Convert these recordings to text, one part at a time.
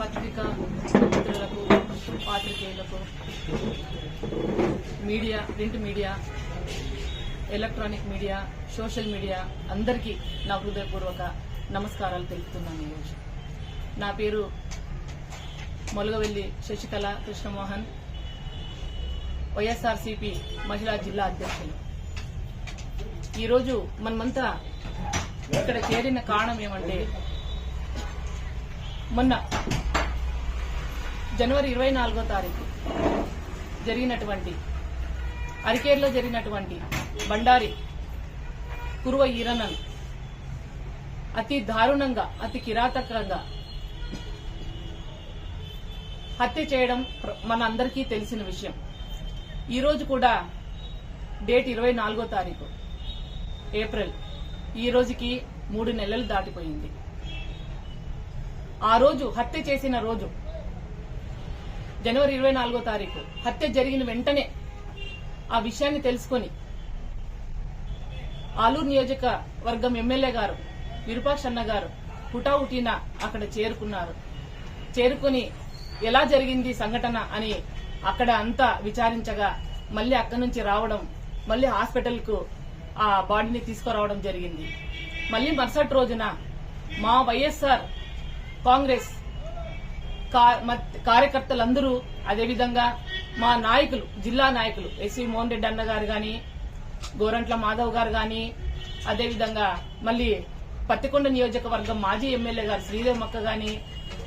పత్రికా మిత్రులకు పాత్రికేయులకు media print media electronic media social media అందరికీ నా హృదయపూర్వక నమస్కారాలు తెలుపుతున్నాను ఈరోజు. నా పేరు మొలగవెల్లి శశికళ కృష్ణమోహన్. వైఎస్ఆర్సీపీ మహిళా జిల్లా అధ్యక్షులు. ఈరోజు మనమంతా ఇక్కడ చేరిన కారణం ఏమంటే మొన్న జనవరి ఇరవై నాలుగో తారీఖు జరిగినటువంటి అరికేర్లో జరిగినటువంటి బండారి కురువ ఈరన్నను అతి దారుణంగా అతి కిరాతకంగా హత్య చేయడం మన అందరికీ తెలిసిన విషయం. ఈరోజు కూడా డేట్ ఇరవై నాలుగో తారీఖు ఏప్రిల్. ఈ రోజుకి మూడు నెలలు దాటిపోయింది. ఆ రోజు హత్య చేసిన రోజు జనవరి ఇరవై నాలుగో తారీఖు హత్య జరిగిన వెంటనే ఆ విషయాన్ని తెలుసుకొని ఆలూరు నియోజకవర్గం ఎమ్మెల్యే గారు విరూపాక్ష అన్న గారు హుటాహుటీన అక్కడ చేరుకున్నారు. చేరుకుని ఎలా జరిగింది సంఘటన అని అక్కడ అంతా విచారించగా మళ్ళీ అక్కడి నుంచి రావడం మళ్ళీ హాస్పిటల్కు ఆ బాడీని తీసుకురావడం జరిగింది. మళ్ళీ మరుసటి రోజున మా వైఎస్ఆర్ కాంగ్రెస్ కార్యకర్తలందరూ అదేవిధంగా మా నాయకులు జిల్లా నాయకులు ఎస్వి మోహన్ రెడ్డి అన్న గారు గాని గోరంట్ల మాధవ్ గారు గాని అదేవిధంగా మళ్ళీ పత్తికొండ నియోజకవర్గం మాజీ ఎమ్మెల్యే గారు శ్రీదేవ్ మక్క గాని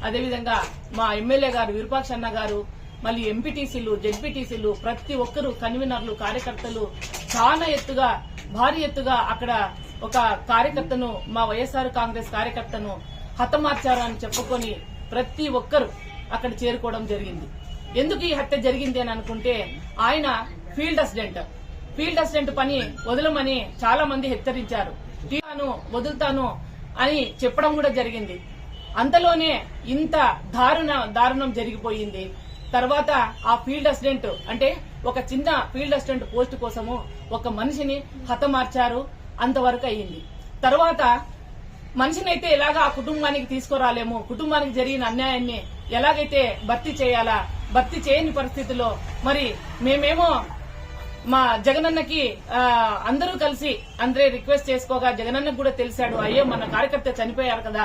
అదేవిధంగా మా ఎమ్మెల్యే గారు విరూపాక్ష అన్న గారు మళ్ళీ ఎంపీటీసీలు జెడ్పీటీసీలు ప్రతి ఒక్కరు కన్వీనర్లు కార్యకర్తలు చాలా ఎత్తుగా భారీ ఎత్తుగా అక్కడ ఒక కార్యకర్తను మా వైఎస్ఆర్ కాంగ్రెస్ కార్యకర్తను హతమార్చారు అని చెప్పుకొని ప్రతి ఒక్కరు అక్కడ చేరుకోవడం జరిగింది. ఎందుకు ఈ హత్య జరిగింది అని అనుకుంటే ఆయన ఫీల్డ్ అసిడెంట్. ఫీల్డ్ అసిడెంట్ పని వదలమని చాలా మంది హెచ్చరించారు. తాను వదులుతాను అని చెప్పడం కూడా జరిగింది. అంతలోనే ఇంత దారుణ దారుణం జరిగిపోయింది. తర్వాత ఆ ఫీల్డ్ అసిడెంట్ అంటే ఒక చిన్న ఫీల్డ్ అసిస్టెంట్ పోస్ట్ కోసము ఒక మనిషిని హతమార్చారు అంతవరకు అయ్యింది. తర్వాత మనిషినైతే ఎలాగా ఆ కుటుంబానికి తీసుకురాలేము కుటుంబానికి జరిగిన అన్యాయాన్ని ఎలాగైతే భర్తీ చేయాలా భర్తీ చేయని పరిస్థితిలో మరి మేమేమో మా జగనన్నకి అందరూ కలిసి అందరే రిక్వెస్ట్ చేసుకోగా జగనన్నకు కూడా తెలిసాడు అయ్యో మన కార్యకర్త చనిపోయారు కదా.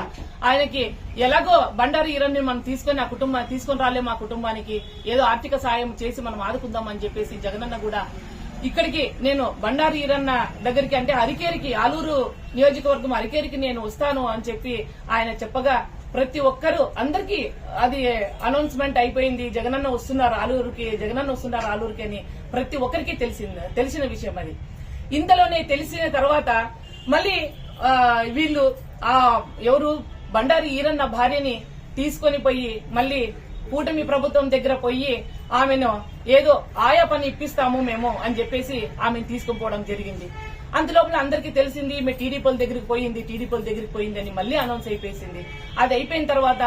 ఆయనకి ఎలాగో బండారు ఈరన్ని మనం తీసుకొని ఆ కుటుంబాన్ని తీసుకొని రాలే మా కుటుంబానికి. ఏదో ఆర్థిక సాయం చేసి మనం ఆదుకుందాం అని చెప్పేసి జగనన్న కూడా ఇక్కడికి నేను బండారు ఈరన్న దగ్గరికి అంటే అరికేరికి ఆలూరు నియోజకవర్గం అరికేరికి నేను వస్తాను అని చెప్పి ఆయన చెప్పగా ప్రతి ఒక్కరు అందరికీ అది అనౌన్స్మెంట్ అయిపోయింది. జగనన్న వస్తున్నారు ఆలూరుకి జగనన్న వస్తున్నారు ఆలూరుకి అని ప్రతి ఒక్కరికి తెలిసింది తెలిసిన విషయం అది. ఇంతలోనే తెలిసిన తర్వాత మళ్ళీ వీళ్ళు ఆ ఎవరు బండారి ఈరన్న భార్యని తీసుకొని పోయి మళ్ళీ కూటమి ప్రభుత్వం దగ్గర పోయి ఆమెను ఏదో ఆయా పని ఇప్పిస్తాము మేము అని చెప్పేసి ఆమెను తీసుకుపోవడం జరిగింది. అంతలోపల అందరికీ తెలిసింది మీ టీడీపీల దగ్గరికి పోయింది టీడీపీల దగ్గరికి పోయింది అని మళ్ళీ అనౌన్స్ అయిపోయింది అది అయిపోయిన తర్వాత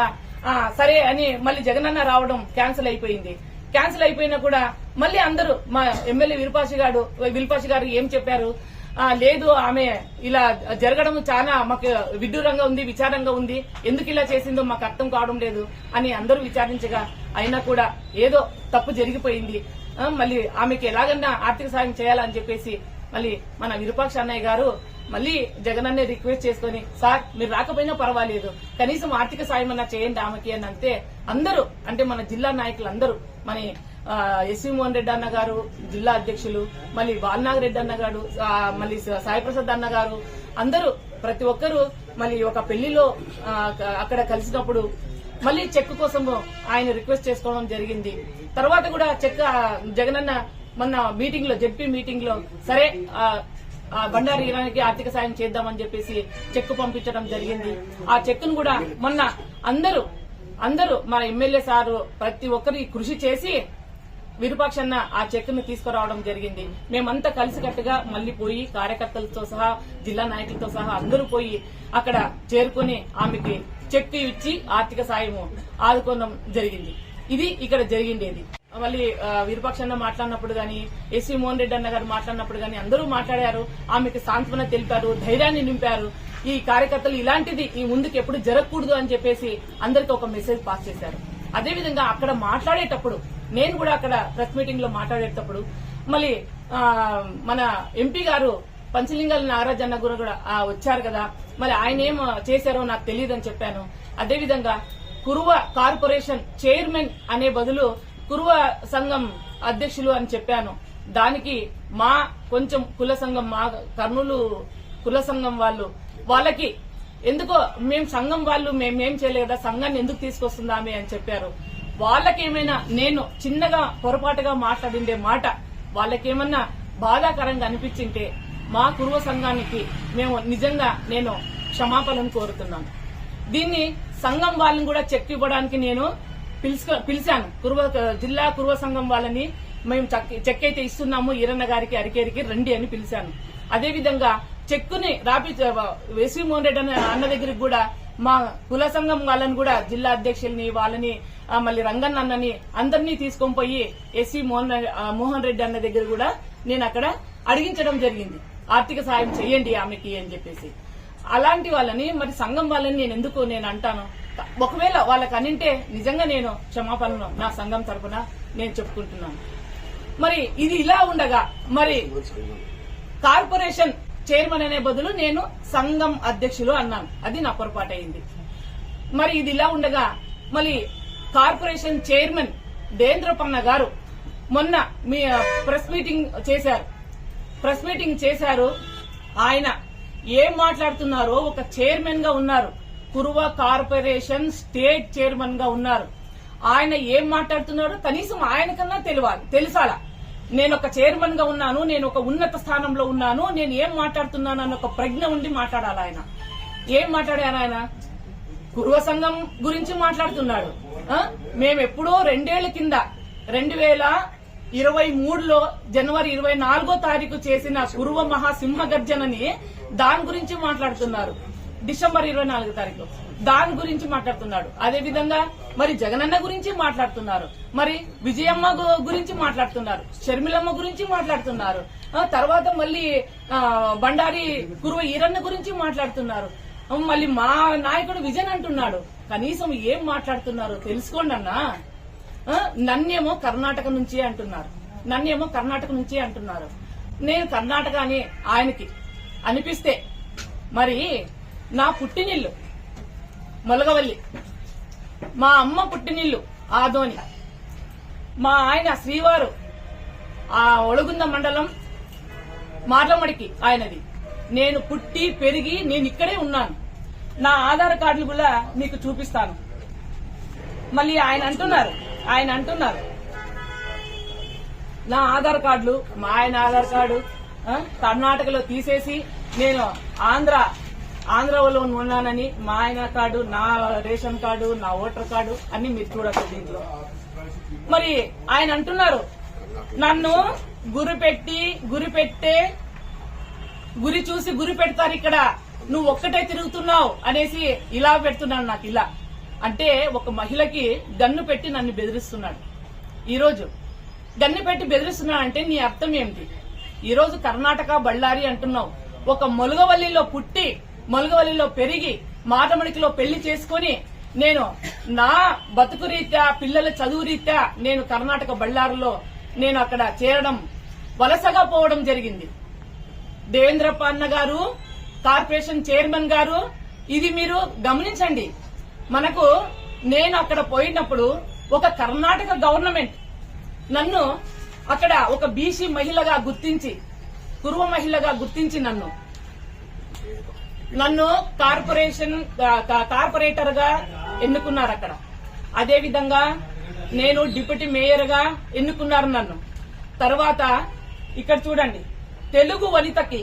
సరే అని మళ్ళీ జగనన్న రావడం క్యాన్సిల్ అయిపోయింది. క్యాన్సిల్ అయిపోయినా కూడా మళ్ళీ అందరూ మా ఎమ్మెల్యే విరూపాష గారు విరూపాష గారు ఏం చెప్పారు? లేదు ఆమె ఇలా జరగడం చాలా మాకు విడ్డూరంగా ఉంది విచారంగా ఉంది. ఎందుకు ఇలా చేసిందో మాకు అర్థం కావడం లేదు అని అందరూ విచారించగా అయినా కూడా ఏదో తప్పు జరిగిపోయింది. మళ్ళీ ఆమెకి ఎలాగన్నా ఆర్థిక సాయం చేయాలని చెప్పేసి మళ్ళీ మన విరూపాక్ష అన్నయ్య గారు మళ్ళీ జగన్ అన్నే రిక్వెస్ట్ చేసుకుని సార్ మీరు రాకపోయినా పర్వాలేదు. కనీసం ఆర్థిక సాయం అన్నా చేయండి ఆమెకి అని అంతే అందరూ అంటే మన జిల్లా నాయకులు అందరూ మన ఎస్వి మోహన్ రెడ్డి అన్న గారు జిల్లా అధ్యక్షులు మళ్ళీ వాల్నాగ్ రెడ్డి అన్న గారు మళ్ళీ సాయిప్రసాద్ అన్న గారు అందరూ ప్రతి ఒక్కరూ మళ్ళీ ఒక పెళ్ళిలో అక్కడ కలిసినప్పుడు మళ్ళీ చెక్ కోసం ఆయన రిక్వెస్ట్ చేసుకోవడం జరిగింది. తర్వాత కూడా చెక్ జగనన్న మొన్న మీటింగ్లో జడ్పీ మీటింగ్లో సరే బండారు ఇరానికి ఆర్థిక సాయం చేద్దామని చెప్పేసి చెక్ పంపించడం జరిగింది. ఆ చెక్ను కూడా మొన్న అందరూ అందరూ మన ఎమ్మెల్యే సారు ప్రతి ఒక్కరి కృషి చేసి విరూపాక్షన్న ఆ చెక్ను తీసుకురావడం జరిగింది. మేమంతా కలిసికట్టుగా మళ్ళీ పోయి కార్యకర్తలతో సహా జిల్లా నాయకులతో సహా అందరూ పోయి అక్కడ చేరుకుని ఆమెకి చెక్ ఇచ్చి ఆర్థిక సాయం ఆదుకోవడం జరిగింది. ఇది ఇక్కడ జరిగిండేది. మళ్ళీ ఆ, మాట్లాడినప్పుడు కానీ ఎస్వి మోహన్ రెడ్డి అన్న గారు మాట్లాడినప్పుడు కానీ అందరూ మాట్లాడారు ఆమెకి సాంత్వన తెలిపారు ధైర్యాన్ని నింపారు. ఈ కార్యకర్తలు ఇలాంటిది ఈ ముందుకు ఎప్పుడు జరగకూడదు అని చెప్పేసి అందరికి ఒక మెసేజ్ పాస్ చేశారు. అదేవిధంగా అక్కడ మాట్లాడేటప్పుడు నేను కూడా అక్కడ ప్రెస్ మీటింగ్లో మాట్లాడేటప్పుడు మళ్ళీ మన ఎంపీ గారు పంచలింగాల నాగరాజ్ అన్న గురు కూడా, వచ్చారు కదా. మరి ఆయన ఏం చేశారో నాకు తెలియదు అని చెప్పాను. అదేవిధంగా కురువ కార్పొరేషన్ చైర్మన్ అనే బదులు కురువ సంఘం అధ్యక్షులు అని చెప్పాను. దానికి మా కొంచెం కుల సంఘం మా కర్నూలు కుల సంఘం వాళ్ళు వాళ్ళకి ఎందుకో మేము సంఘం వాళ్ళు మేమేం చేయలేదు కదా సంఘాన్ని ఎందుకు తీసుకొస్తుందామే అని చెప్పారు. వాళ్ళకేమైనా నేను చిన్నగా పొరపాటుగా మాట్లాడిండే మాట వాళ్ళకేమన్నా బాధాకరంగా అనిపించింటే మా కురువ సంఘానికి మేము నిజంగా నేను క్షమాపణను కోరుతున్నాను. దీన్ని సంఘం వాళ్ళని కూడా చెక్ ఇవ్వడానికి నేను పిలుచుకో- పిలిచాను. జిల్లా కురువ సంఘం వాళ్ళని మేము చెక్- చెక్ అయితే ఇస్తున్నాము ఈరన్న గారికి అరికేరికి రండి అని పిలిచాను. అదేవిధంగా చెక్కుని రాపి ఎస్వి మోహన్ రెడ్డి అన్న అన్న దగ్గరికి కూడా మా కుల సంఘం వాళ్ళని కూడా జిల్లా అధ్యక్షుల్ని వాళ్ళని మళ్ళీ రంగన్న అన్నని అందరినీ తీసుకొని పోయి ఎస్వీ మోహన్ రెడ్డి- మోహన్ రెడ్డి అన్న దగ్గర కూడా నేను అక్కడ అడిగించడం జరిగింది. ఆర్థిక సాయం చేయండి ఆమెకి అని చెప్పేసి. అలాంటి వాళ్ళని మరి సంఘం వాళ్ళని నేను ఎందుకు నేను అంటాను? ఒకవేళ వాళ్ళకి అనింటే నిజంగా నేను క్షమాపణను నా సంఘం తరపున నేను చెప్పుకుంటున్నాను. మరి ఇది ఇలా ఉండగా మరి కార్పొరేషన్ చైర్మన్ అనే బదులు నేను సంఘం అధ్యక్షులు అన్నాను. అది నా పొరపాటైంది మరి ఇది ఇలా ఉండగా మళ్ళీ కార్పొరేషన్ చైర్మన్ దేంద్రపన్న గారు మొన్న మీ ప్రెస్ మీటింగ్ చేశారు. ప్రెస్ మీటింగ్ చేశారు. ఆయన ఏం మాట్లాడుతున్నారో ఒక చైర్మన్గా ఉన్నారు. కురువ కార్పొరేషన్ స్టేట్ చైర్మన్గా ఉన్నారు. ఆయన ఏం మాట్లాడుతున్నారో కనీసం ఆయనకన్నా తెలియాలి తెలుసాలా. నేను ఒక చైర్మన్గా ఉన్నాను నేను ఒక ఉన్నత స్థానంలో ఉన్నాను నేను ఏం మాట్లాడుతున్నాను అన్న ఒక ప్రజ్ఞ ఉండి మాట్లాడాలి ఆయన. ఏం మాట్లాడారు ఆయన? కురువ సంఘం గురించి మాట్లాడుతున్నాడు. ఆ? మేము ఎప్పుడో రెండేళ్ళ కింద రెండు వేల ఇరవై మూడులో జనవరి ఇరవై నాలుగో తారీఖు చేసిన కురువ మహాసింహ గర్జనని దాని గురించి మాట్లాడుతున్నారు. డిసెంబర్ ఇరవై నాలుగో తారీఖు. దాని గురించి మాట్లాడుతున్నాడు. అదే విధంగా మరి జగనన్న గురించి మాట్లాడుతున్నారు. మరి విజయమ్మ గురించి మాట్లాడుతున్నారు. షర్మిలమ్మ గురించి మాట్లాడుతున్నారు. తర్వాత మళ్ళీ బండారి కురువ ఈరన్న గురించి మాట్లాడుతున్నారు. మళ్ళీ మా నాయకుడు విజయన్ అంటున్నాడు. కనీసం ఏం మాట్లాడుతున్నారు? తెలుసుకోండి అన్నా నన్నేమో కర్ణాటక నుంచి అంటున్నారు. నన్నేమో కర్ణాటక నుంచి అంటున్నారు. నేను కర్ణాటక అని ఆయనకి అనిపిస్తే మరి నా పుట్టినిల్లు మొలగవల్లి మా అమ్మ పుట్టినిల్లు ఆదోని మా ఆయన శ్రీవారు ఆ ఒళగుంద మండలం మార్లమడికి ఆయనది. నేను పుట్టి పెరిగి నేను ఇక్కడే ఉన్నాను. నా ఆధార్ కార్డులు కూడా మీకు చూపిస్తాను. మళ్ళీ ఆయన అంటున్నారు ఆయన అంటున్నారు. నా ఆధార్ కార్డులు మా ఆయన ఆధార్ కార్డు కర్ణాటకలో తీసేసి నేను ఆంధ్ర ఆంధ్రలో ఉన్నానని మా ఆయన కార్డు నా రేషన్ కార్డు నా ఓటర్ కార్డు అన్ని మీరు చూడచ్చు దీంట్లో. మరి ఆయన అంటున్నారు నన్ను గురి పెట్టి గురి పెట్టే గురి చూసి గురి పెడతారు ఇక్కడ. నువ్వు ఒక్కటే తిరుగుతున్నావు అనేసి ఇలా పెడుతున్నాను నాకు ఇలా. అంటే ఒక మహిళకి గన్ను పెట్టి నన్ను బెదిరిస్తున్నాడు. ఈరోజు గన్ను పెట్టి బెదిరిస్తున్నాడు అంటే నీ అర్థం ఏమిటి ఈరోజు కర్ణాటక బళ్ళారి అంటున్నావు. ఒక మొలుగవల్లిలో పుట్టి మొలుగవల్లిలో పెరిగి మాటమడికిలో పెళ్ళి చేసుకొని నేను నా బతుకు రీత్యా పిల్లల చదువు రీత్యా నేను కర్ణాటక బళ్ళారిలో నేను అక్కడ చేరడం వలసగా పోవడం జరిగింది. దేవేంద్రప్ప అన్న గారు కార్పొరేషన్ చైర్మన్ గారు ఇది మీరు గమనించండి. మనకు నేను అక్కడ పోయినప్పుడు ఒక కర్ణాటక గవర్నమెంట్ నన్ను అక్కడ ఒక బీసీ మహిళగా గుర్తించి కురువ మహిళగా గుర్తించి నన్ను. నన్ను కార్పొరేషన్ కార్పొరేటర్గా ఎన్నుకున్నారు అక్కడ. అదే విధంగా నేను డిప్యూటీ మేయర్గా ఎన్నుకున్నారు నన్ను. తర్వాత ఇక్కడ చూడండి తెలుగు వనితకి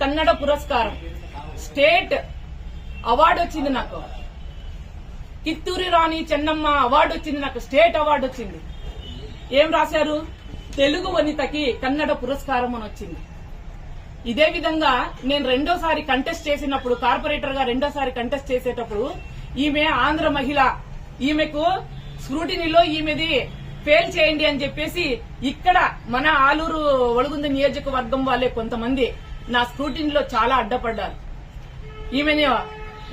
కన్నడ పురస్కారం స్టేట్ అవార్డు వచ్చింది నాకు. కిత్తూరి రాణి చెన్నమ్మ అవార్డు వచ్చింది నాకు స్టేట్ అవార్డు వచ్చింది. ఏం రాశారు? తెలుగు వనితకి కన్నడ పురస్కారం అని వచ్చింది. ఇదే విధంగా నేను రెండోసారి కంటెస్ట్ చేసినప్పుడు కార్పొరేటర్గా రెండోసారి కంటెస్ట్ చేసేటప్పుడు ఈమె ఆంధ్ర మహిళ. ఈమెకు స్క్రూటినీలో ఈమెది ఫెయిల్ చేయండి అని చెప్పేసి ఇక్కడ మన ఆలూరు ఒడుగుంద నియోజకవర్గం వాళ్ళే కొంతమంది నా స్క్రూటినీలో చాలా అడ్డపడ్డారు. ఈమెని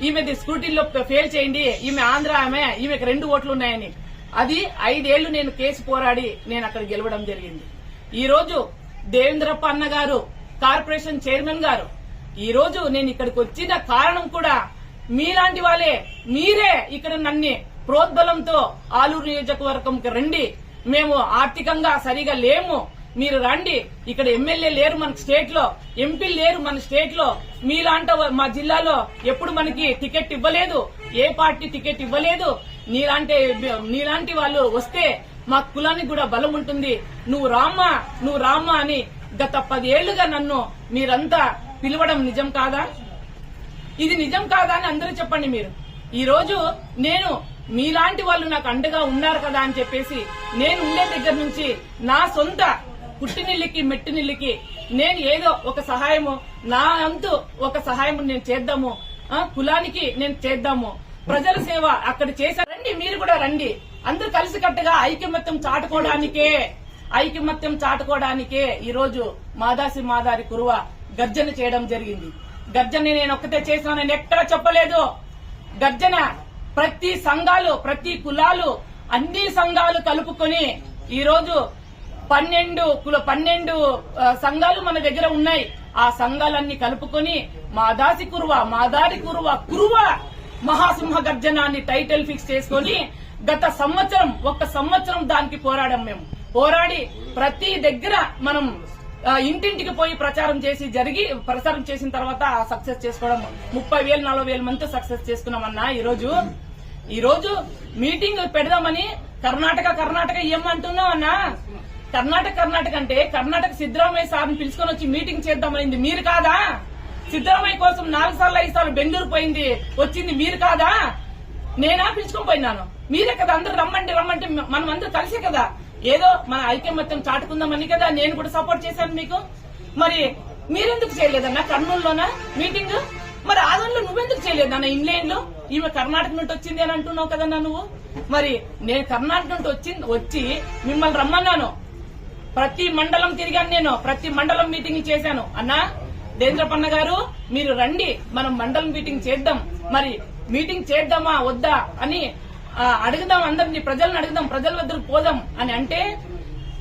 ఈమెది స్కూటీల్లో ఫెయిల్ చేయండి. ఈమె ఆంధ్ర ఆమె ఈమెకి రెండు ఓట్లు ఉన్నాయని. అది ఐదేళ్ళు నేను కేసు పోరాడి నేను అక్కడ గెలవడం జరిగింది. ఈ రోజు దేవేంద్రప్ప అన్న గారు కార్పొరేషన్ చైర్మన్ గారు ఈ రోజు నేను ఇక్కడికి వచ్చిన కారణం కూడా మీలాంటి వాళ్ళే. మీరే ఇక్కడ నన్ను ప్రోద్బలంతో ఆలూరు నియోజకవర్గంకి రండి. మేము ఆర్థికంగా సరిగా లేము. మీరు రండి. ఇక్కడ ఎమ్మెల్యే లేరు మన స్టేట్లో ఎంపీ లేరు మన స్టేట్లో మీలాంట మా జిల్లాలో ఎప్పుడు మనకి టికెట్ ఇవ్వలేదు. ఏ పార్టీ టికెట్ ఇవ్వలేదు. నీలాంటి నీలాంటి వాళ్ళు వస్తే మా కులానికి కూడా బలం ఉంటుంది. నువ్వు రామ్మా నువ్వు రామ్మా అని గత పదేళ్ళుగా నన్ను మీరంతా పిలవడం నిజం కాదా? ఇది నిజం కాదా అని అందరూ చెప్పండి మీరు. ఈ రోజు నేను మీలాంటి వాళ్ళు నాకు అండగా ఉన్నారు కదా అని చెప్పేసి నేను ఉండే దగ్గర నుంచి నా సొంత పుట్టినిల్లికి మెట్టినిల్లికి నేను ఏదో ఒక సహాయము నా అంతు ఒక సహాయం నేను చేద్దాము కులానికి నేను చేద్దాము. ప్రజల సేవ అక్కడ చేశారు రండి మీరు కూడా రండి. అందరూ కలిసికట్టుగా ఐకమత్యం చాటుకోవడానికే ఐకమత్యం చాటుకోవడానికే ఈ రోజు మాదాసి మాదారి కురువ గర్జన చేయడం జరిగింది. గర్జన నేను ఒక్కతే చేసిన నేను ఎక్కడ చెప్పలేదు. గర్జన ప్రతి సంఘాలు ప్రతి కులాలు అన్ని సంఘాలు కలుపుకొని ఈ రోజు పన్నెండు కుల పన్నెండు సంఘాలు మన దగ్గర ఉన్నాయి. ఆ సంఘాలన్నీ కలుపుకొని మా దాసి కురువ మా దారి కురువ కురువ మహాసింహ గర్జన అని టైటిల్ ఫిక్స్ చేసుకొని గత సంవత్సరం ఒక సంవత్సరం దానికి పోరాడాం మేము. పోరాడి ప్రతి దగ్గర మనం ఇంటింటికి పోయి ప్రచారం చేసి జరిగి ప్రచారం చేసిన తర్వాత సక్సెస్ చేసుకోవడం. ముప్పై వేలు నలభై వేల మందితో సక్సెస్ చేసుకున్నామన్నా ఈరోజు. ఈరోజు మీటింగ్ పెడదామని కర్ణాటక కర్ణాటక ఏమంటున్నావు అన్నా? కర్ణాటక కర్ణాటక అంటే కర్ణాటక సిద్దరామయ్య సార్ని పిలుచుకొని వచ్చి మీటింగ్ చేద్దామనింది. మీరు కాదా? సిద్దరామయ్య కోసం నాలుగు సార్లు ఐదు సార్లు బెంగళూరు పోయింది. వచ్చింది మీరు కాదా? నేనా పిలుచుకొని పోయినాను. మీరే కదా అందరూ రమ్మంటే రమ్మంటే మనం అందరూ కలిసే కదా. ఏదో మన ఐకమత్యం చాటుకుందామని కదా నేను కూడా సపోర్ట్ చేశాను మీకు. మరి మీరెందుకు చేయలేదన్నా? కర్నూలులోనా? మీటింగ్ మరి ఆదంలో నువ్వెందుకు చేయలేదన్న? ఇంగ్లాండ్లో? ఈమె కర్ణాటక నుండి వచ్చింది అని అంటున్నావు కదన్నా నువ్వు? మరి నేను కర్ణాటక నుండి వచ్చింది వచ్చి మిమ్మల్ని రమ్మన్నాను. ప్రతి మండలం తిరిగాను నేను. ప్రతి మండలం మీటింగ్ చేశాను. అన్నా దేంద్రపన్న గారు మీరు రండి. మనం మండలం మీటింగ్ చేద్దాం. మరి మీటింగ్ చేద్దామా వద్దా అని అడుగుదాం అందరిని. ప్రజలను అడుగుదాం. ప్రజల వద్దకు పోదాం అని అంటే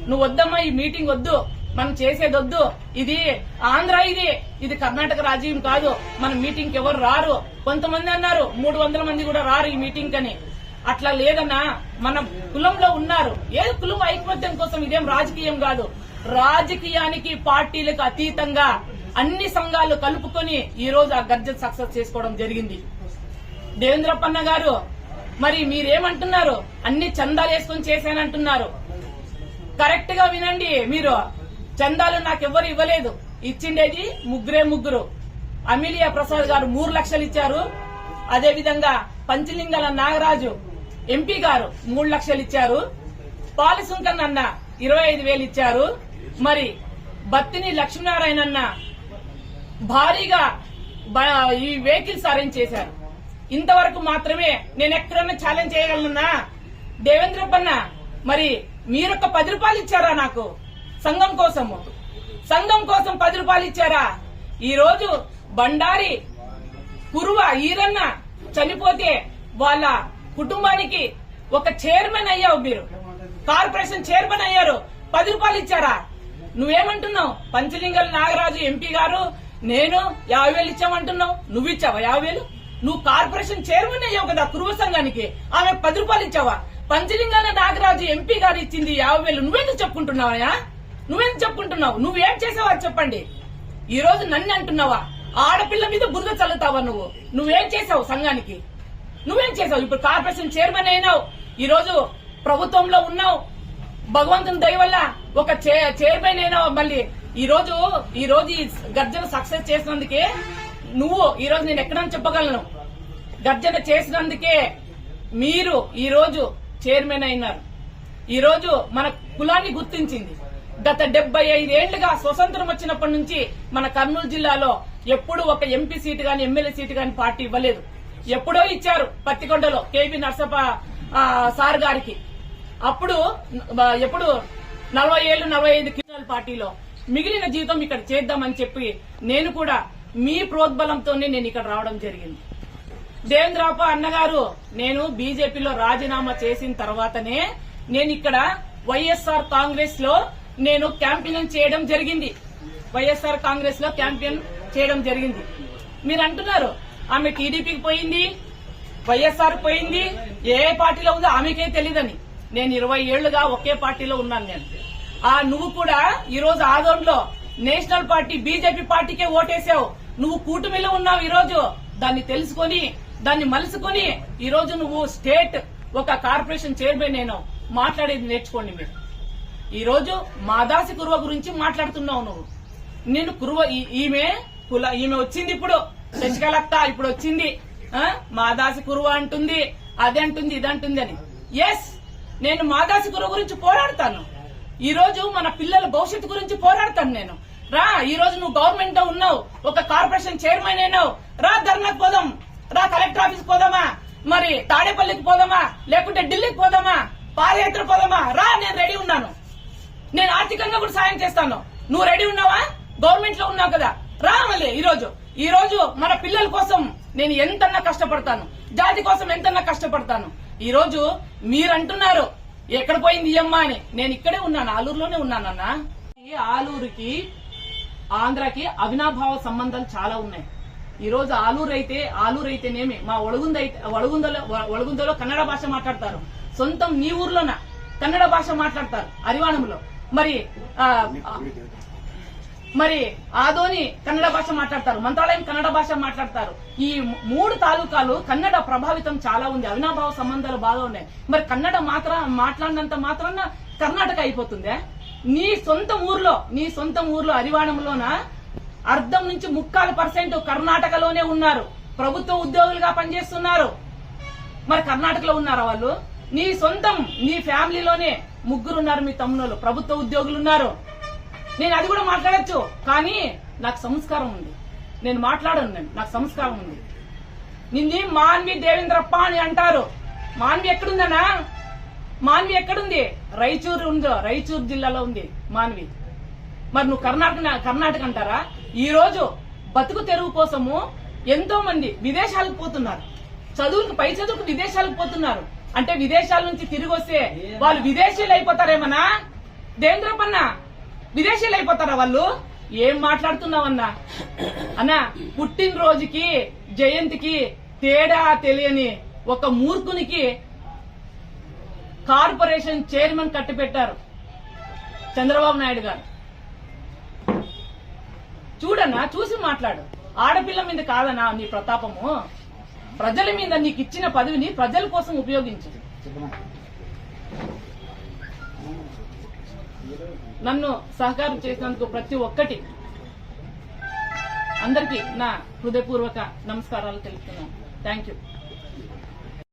నువ్వు వద్దమ్మా ఈ మీటింగ్ వద్దు. మనం చేసేది వద్దు. ఇది ఆంధ్ర ఇది. ఇది కర్ణాటక రాజ్యం కాదు. మన మీటింగ్ ఎవరు రారు. కొంతమంది అన్నారు మూడు వందల మంది కూడా రారు ఈ మీటింగ్ అని. అట్లా లేదన్నా మన కులంలో ఉన్నారు. ఏ కులం ఐకమత్యం కోసం ఇదేం రాజకీయం కాదు. రాజకీయానికి పార్టీలకు అతీతంగా అన్ని సంఘాలు కలుపుకొని ఈ రోజు ఆ గర్జన సక్సెస్ చేసుకోవడం జరిగింది. దేవేంద్రప్పన్న గారు మరి మీరేమంటున్నారు? అన్ని చందాలు వేసుకొని చేశానంటున్నారు. కరెక్ట్గా వినండి మీరు. చందాలు నాకెవ్వరు ఇవ్వలేదు. ఇచ్చిండేది ముగ్గురే ముగ్గురు. అమిలియా ప్రసాద్ గారు మూడు లక్షలు ఇచ్చారు. అదేవిధంగా పంచలింగాల నాగరాజు ఎంపీ గారు మూడు లక్షలు ఇచ్చారు. పాలసుంకన్ అన్న ఇరవై ఐదు వేలు ఇచ్చారు. మరి బత్తిని లక్ష్మీనారాయణ అన్న భారీగా బ- ఈ వెహికల్స్ అరేంజ్ చేశారు. ఇంతవరకు మాత్రమే నేను ఎక్కడన్నా ఛాలెంజ్ చేయగలనన్నా దేవేంద్రప్పన్న మరి మీరొక పది రూపాయలు ఇచ్చారా నాకు? సంఘం కోసము. సంఘం కోసం పది రూపాయలు ఇచ్చారా? ఈ రోజు బండారి కురువ ఈరన్న చనిపోతే వాళ్ళ కుటుంబానికి ఒక చైర్మన్ అయ్యావు మీరు. కార్పొరేషన్ చైర్మన్ అయ్యారు. పది రూపాయలు ఇచ్చారా? నువ్వేమంటున్నావు? పంచలింగల్ నాగరాజు ఎంపీ గారు నేను యాభై వేలు ఇచ్చామంటున్నావు. నువ్వు ఇచ్చావా యాభై వేలు? నువ్వు కార్పొరేషన్ చైర్మన్ అయ్యావు కదా కురువ సంఘానికి. ఆమె పది రూపాయలు ఇచ్చావా? పంచలింగాల నాగరాజు ఎంపీ గారు ఇచ్చింది యాభై వేలు. నువ్వెందుకు చెప్పుకుంటున్నావా నువ్వెందుకు చెప్పుకుంటున్నావు? నువ్వేం చేసావా చెప్పండి. ఈ రోజు నన్ను అంటున్నావా? ఆడపిల్ల మీద బురద చల్లుతావా నువ్వు? నువ్వేం చేసావు సంఘానికి? నువ్వేం చేసావు? ఇప్పుడు కార్పొరేషన్ చైర్మన్ అయినావు. ఈ రోజు ప్రభుత్వంలో ఉన్నావు. భగవంతుని దయ వల్ల ఒక చైర్మన్ అయినావు మళ్ళీ. ఈ రోజు ఈ రోజు ఈ గర్జన సక్సెస్ చేసినందుకే నువ్వు ఈ రోజు నేను ఎక్కడని చెప్పగలను? గర్జన చేసినందుకే మీరు ఈ రోజు చైర్మన్ అయినారు. ఈ రోజు మన కులాన్ని గుర్తించింది. గత డెబ్బై ఐదేళ్ళుగా స్వతంత్రం వచ్చినప్పటి నుంచి మన కర్నూలు జిల్లాలో ఎప్పుడు ఒక ఎంపీ సీటు గాని ఎమ్మెల్యే సీటు గాని పార్టీ ఇవ్వలేదు. ఎప్పుడో ఇచ్చారు పత్తికొండలో కేబి నర్సప్ప సార్ గారికి. అప్పుడు ఎప్పుడు? నలభై ఏళ్ళు నలభై ఐదు కిలోల పార్టీలో. మిగిలిన జీవితం ఇక్కడ చేద్దామని చెప్పి నేను కూడా మీ ప్రోద్బలంతోనే నేను ఇక్కడ రావడం జరిగింది. దేవేంద్రప్ప అన్నగారు నేను బీజేపీలో రాజీనామా చేసిన తర్వాతనే నేను ఇక్కడ వైఎస్ఆర్ కాంగ్రెస్లో నేను క్యాంపెయిన్ చేయడం జరిగింది. వైఎస్ఆర్ కాంగ్రెస్లో క్యాంపెయిన్ చేయడం జరిగింది. మీరు అంటున్నారు ఆమె టీడీపీకి పోయింది వైఎస్ఆర్ పోయింది ఏ పార్టీలో ఉందో ఆమెకే తెలియదని నేను ఇరవై ఏళ్ళుగా ఒకే పార్టీలో ఉన్నాను నేను. ఆ నువ్వు కూడా ఈ రోజు ఆదోన్లో నేషనల్ పార్టీ బీజేపీ పార్టీకే ఓటేసావు. నువ్వు కూటమిలో ఉన్నావు ఈ రోజు. దాన్ని తెలుసుకొని దాన్ని మలుసుకొని ఈ రోజు నువ్వు స్టేట్ ఒక కార్పొరేషన్ చైర్మన్ నేను. మాట్లాడేది నేర్చుకోండి మీరు. ఈ రోజు మాదాసి కురువ గురించి మాట్లాడుతున్నావు నువ్వు. నేను కురువ ఈ- ఈమె కుల ఈమె వచ్చింది ఇప్పుడు. శశికలక్త ఇప్పుడు వచ్చింది. ఆ? మాదాసి కురువు అంటుంది అది అంటుంది ఇది అంటుంది అని. ఎస్ నేను మాదాసి కురువు గురించి పోరాడతాను. ఈ రోజు మన పిల్లల భవిష్యత్తు గురించి పోరాడతాను నేను. రా ఈ రోజు నువ్వు గవర్నమెంట్లో ఉన్నావు ఒక కార్పొరేషన్ చైర్మన్ అయినావు. రా ధర్నాకు పోదాం. రా కలెక్టర్ ఆఫీస్ పోదామా? మరి తాడేపల్లికి పోదామా? లేకుంటే ఢిల్లీకి పోదామా? పాదయాత్ర పోదామా? రా నేను రెడీ ఉన్నాను. నేను ఆర్థికంగా కూడా సాయం చేస్తాను. నువ్వు రెడీ ఉన్నావా? గవర్నమెంట్లో ఉన్నావు కదా. రా మళ్ళీ ఈ రోజు. ఈ రోజు మన పిల్లల కోసం నేను ఎంతన్నా కష్టపడతాను జాతి కోసం ఎంతన్నా కష్టపడతాను. ఈ రోజు మీరంటున్నారు ఎక్కడ పోయింది అమ్మ అని. నేను ఇక్కడే ఉన్నాను ఆలూరులోనే ఉన్నానన్నా. ఆలూరుకి ఆంధ్రాకి అవినాభావ సంబంధాలు చాలా ఉన్నాయి. ఈ రోజు ఆలూరు అయితే ఆలూరు అయితేనేమి మా ఒడుగుంద అయితే ఒడుగుందలో ఒడుగుందలో కన్నడ భాష మాట్లాడతారు. సొంతం నీ ఊర్లోన? కన్నడ భాష మాట్లాడతారు అరివాణంలో. మరి ఆ, మరి ఆదోని కన్నడ భాష మాట్లాడతారు మంత్రాలయం కన్నడ భాష మాట్లాడతారు. ఈ మూడు తాలూకాలు కన్నడ ప్రభావితం చాలా ఉంది అవినాభావ సంబంధాలు బాగా ఉన్నాయి. మరి కన్నడ మాత్ర మాట్లాడినంత మాత్రాన కర్ణాటక అయిపోతుందే నీ సొంత ఊర్లో నీ సొంత ఊర్లో అరివాణంలోన? అర్ధం నుంచి ముక్కాలు పర్సెంట్ కర్ణాటకలోనే ఉన్నారు. ప్రభుత్వ ఉద్యోగులుగా పనిచేస్తున్నారు. మరి కర్ణాటకలో ఉన్నారా వాళ్ళు? నీ సొంతం నీ ఫ్యామిలీలోనే ముగ్గురు ఉన్నారు మీ తమ్ముళ్ళు ప్రభుత్వ ఉద్యోగులు ఉన్నారు నేను అది కూడా మాట్లాడొచ్చు. కానీ నాకు సంస్కారం ఉంది. నేను మాట్లాడను నేను. నాకు సంస్కారం ఉంది. నిన్ను మాన్వి దేవేంద్రప్ప అని అంటారు. మాన్వి ఎక్కడుందనా మాన్వి ఎక్కడుంది? రైచూరు ఉందో రైచూరు జిల్లాలో ఉంది మాన్వి. మరి నువ్వు కర్ణాటక కర్ణాటక అంటారా? ఈ రోజు బతుకు తెరువు కోసము ఎంతో మంది విదేశాలకు పోతున్నారు. చదువులకు పై చదువుకు విదేశాలకు పోతున్నారు. అంటే విదేశాల నుంచి తిరిగి వస్తే వాళ్ళు విదేశీయులు అయిపోతారేమన్నా? దేవేంద్రపన్న విదేశీయులు అయిపోతారా వాళ్ళు? ఏం మాట్లాడుతున్నావన్నా? అన్నా పుట్టినరోజుకి జయంతికి తేడా తెలియని ఒక మూర్ఖునికి కార్పొరేషన్ చైర్మన్ కట్టిపెట్టారు చంద్రబాబు నాయుడు గారు. చూడన్నా చూసి మాట్లాడు. ఆడపిల్ల మీద కాదనా నీ ప్రతాపము. ప్రజల మీద నీకు ఇచ్చిన పదవిని ప్రజల కోసం ఉపయోగించు. నన్ను సహకారం చేసినందుకు ప్రతి ఒక్కటి అందరికీ నా హృదయపూర్వక నమస్కారాలు తెలుపుతున్నాను. Thank you